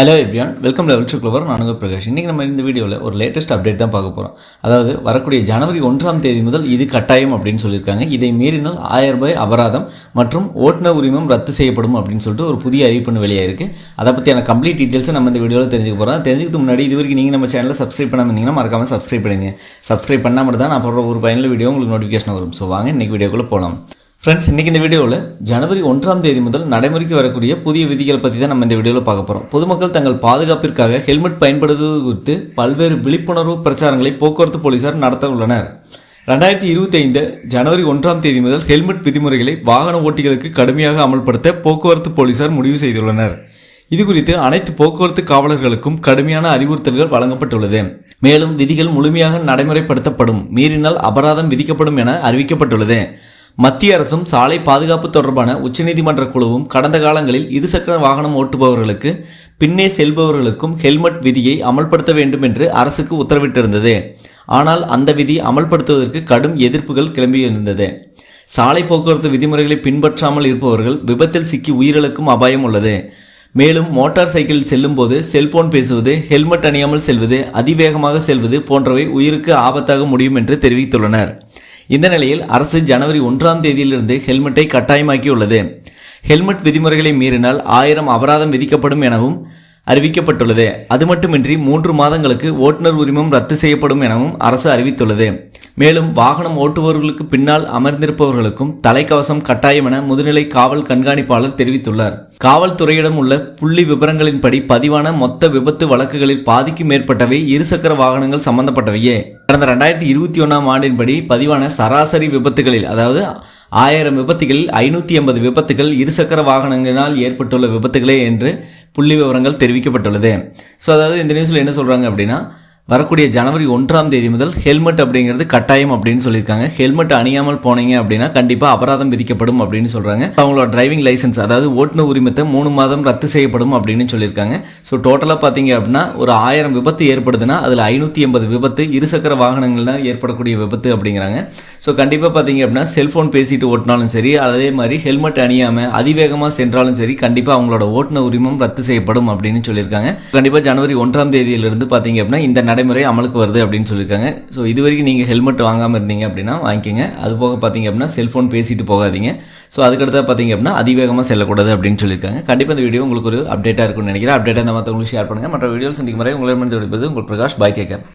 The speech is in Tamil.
Hello everyone welcome level to Clover நானுங்க பிரகாஷ். இன்றைக்கி நம்ம இந்த வீடியோவில் ஒரு லேட்டஸ்ட் அப்டேட் தான் பார்க்க போகிறோம் அதாவது வரக்கூடிய ஜனவரி ஒன்றாம் தேதி முதல் இது கட்டாயம் அப்படின்னு சொல்லியிருக்காங்க. இதை மீறினால் ஆயிரம் ரூபாய் அபராதம் மற்றும் ஓட்டுநர் உரிமம் ரத்து செய்யப்படும் அப்படின்னு சொல்லிட்டு ஒரு புதிய அறிவிப்பு வெளியாயிருக்கு. அதை பற்றியான கம்ப்ளீட் டீட்டெயில்ஸை நம்ம இந்த வீடியோவில் தெரிஞ்சுக்க போகிறோம் தெரிஞ்சுக்கிறதுக்கு முன்னாடி இது வரைக்கும் நீங்கள் நம்ம சேனலை சப்ஸ்கிரைப் பண்ணாமல் இருந்தீங்கன்னா மறக்காமல் சப்ஸ்கிரைப் பண்ணுங்க சப்ஸ்கிரைப் பண்ணால் மட்டும் தான் நான் போடுற ஒரு பயனில் வீடியோ உங்களுக்கு நோட்டிஃபிகேஷன் வரும். ஸோ வாங்க இன்றைக்கி வீடியோக்குள்ளே போகலாம் ஃப்ரெண்ட்ஸ் இன்றைக்கி இந்த வீடியோவில் ஜனவரி ஒன்றாம் தேதி முதல் நடைமுறைக்கு வரக்கூடிய புதிய விதிகள் பற்றி தான் நம்ம இந்த வீடியோவில் பார்க்க போகிறோம் பொதுமக்கள் தங்கள் பாதுகாப்பிற்காக ஹெல்மெட் பயன்படுத்துவது குறித்து பல்வேறு விழிப்புணர்வு பிரச்சாரங்களை போக்குவரத்து போலீசார் நடத்த உள்ளனர். ரெண்டாயிரத்தி இருபத்தைந்து ஜனவரி ஒன்றாம் தேதி முதல் ஹெல்மெட் விதிமுறைகளை வாகன ஓட்டிகளுக்கு கடுமையாக அமல்படுத்த போக்குவரத்து போலீசார் முடிவு செய்துள்ளனர். இது குறித்து அனைத்து போக்குவரத்து காவலர்களுக்கும் கடுமையான அறிவுறுத்தல்கள் வழங்கப்பட்டுள்ளது. மேலும் விதிகள் முழுமையாக நடைமுறைப்படுத்தப்படும். மீறினால் அபராதம் விதிக்கப்படும் என அறிவிக்கப்பட்டுள்ளது. மத்திய அரசும் சாலை பாதுகாப்பு தொடர்பான உச்சநீதிமன்ற குழுவும் கடந்த காலங்களில் இருசக்கர வாகனம் ஓட்டுபவர்களுக்கு பின்னே செல்பவர்களுக்கும் ஹெல்மெட் விதியை அமல்படுத்த வேண்டும் என்று அரசுக்கு உத்தரவிட்டிருந்தது. ஆனால் அந்த விதி அமல்படுத்துவதற்கு கடும் எதிர்ப்புகள் கிளம்பியிருந்தது. சாலை போக்குவரத்து விதிமுறைகளை பின்பற்றாமல் இருப்பவர்கள் விபத்தில் சிக்கி உயிரிழக்கும் அபாயம் உள்ளது. மேலும் மோட்டார் சைக்கிளில் செல்லும்போது செல்போன் பேசுவது ஹெல்மெட் அணியாமல் செல்வது அதிவேகமாக செல்வது போன்றவை உயிருக்கு ஆபத்தாக முடியும் என்று தெரிவித்துள்ளனர். இந்த நிலையில் அரசு ஜனவரி ஒன்றாம் தேதியிலிருந்து ஹெல்மெட்டை கட்டாயமாக்கியுள்ளது. ஹெல்மெட் விதிமுறைகளை மீறினால் ஆயிரம் அபராதம் விதிக்கப்படும் எனவும் அறிவிக்கப்பட்டுள்ளது. அது மட்டுமின்றி மூன்று மாதங்களுக்கு ஓட்டுநர் உரிமம் ரத்து செய்யப்படும் எனவும் அரசு அறிவித்துள்ளது. மேலும் வாகனம் ஓட்டுபவர்களுக்கு பின்னால் அமர்ந்திருப்பவர்களுக்கும் தலைக்கவசம் கட்டாயம் என முதுநிலை காவல் கண்காணிப்பாளர் தெரிவித்துள்ளார். காவல்துறையிடம் உள்ள புள்ளி விவரங்களின்படி பதிவான மொத்த விபத்து வழக்குகளில் பாதிக்கும் மேற்பட்டவை இருசக்கர வாகனங்கள் சம்பந்தப்பட்டவையே. கடந்த ரெண்டாயிரத்தி இருபத்தி ஒன்றாம் ஆண்டின்படி பதிவான சராசரி விபத்துகளில் அதாவது ஆயிரம் விபத்துகளில் ஐநூற்றி எண்பது விபத்துகள் இருசக்கர வாகனங்களினால் ஏற்பட்டுள்ள விபத்துகளே என்று புள்ளி விவரங்கள் தெரிவிக்கப்பட்டுள்ளது. ஸோ அதாவது இந்த நியூஸில் என்ன சொல்கிறாங்க அப்படின்னா வரக்கூடிய ஜனவரி ஒன்றாம் தேதி முதல் ஹெல்மெட் அப்படிங்கிறது கட்டாயம் அப்படின்னு சொல்லியிருக்காங்க. ஹெல்மெட் அணியாமல் போனீங்க அப்படின்னா கண்டிப்பாக அபராதம் விதிக்கப்படும் அப்படின்னு சொல்கிறாங்க அவங்களோட டிரைவிங் லைசன்ஸ் அதாவது ஓட்டுநர் உரிமத்தை மூணு மாதம் ரத்து செய்யப்படும் அப்படின்னு சொல்லியிருக்காங்க. ஸோ டோட்டலாக பார்த்தீங்க அப்படின்னா ஒரு ஆயிரம் விபத்து ஏற்படுதுன்னா அதில் ஐநூற்றி எண்பது விபத்து இருசக்கர வாகனங்கள்லாம் ஏற்படக்கூடிய விபத்து அப்படிங்கிறாங்க. ஸோ கண்டிப்பாக பார்த்தீங்க அப்படின்னா செல்ஃபோன் பேசிட்டு ஓட்டினாலும் சரி அதே மாதிரி ஹெல்மெட் அணியாமல் அதிவேகமாக சென்றாலும் சரி கண்டிப்பாக அவங்களோட ஓட்டுநர் உரிமம் ரத்து செய்யப்படும் அப்படின்னு சொல்லியிருக்காங்க. கண்டிப்பாக ஜனவரி ஒன்றாம் தேதியிலிருந்து பார்த்தீங்க அப்படின்னா இந்த நடைமுறை அமலுக்கு வருது அப்படின்னு சொல்லியிருக்காங்க. ஸோ இது வரைக்கும் நீங்கள் ஹெல்மெட் வாங்காமல் இருந்தீங்க அப்படின்னா வாங்கிக்கோங்க. அது போக பார்த்தீங்க அப்படின்னா செல்ஃபோன் பேசிட்டு போகாதீங்க. ஸோ அதுக்கடுத்து பார்த்தீங்க அப்படின்னா அதிவேகமாக செல்லக்கூடாது அப்படின்னு சொல்லியிருக்காங்க. கண்டிப்பாக இந்த வீடியோ உங்களுக்கு ஒரு அப்டேட்டாக இருக்கும்னு நினைக்கிறேன். அப்டேட்டாக இந்த மற்றவங்களுக்கு ஷேர் பண்ணுங்கள் மற்ற வீடியோ சந்திக்கும் வரை உங்களை விடுப்பது உங்கள் பிரகாஷ். பாய் டேக்கர்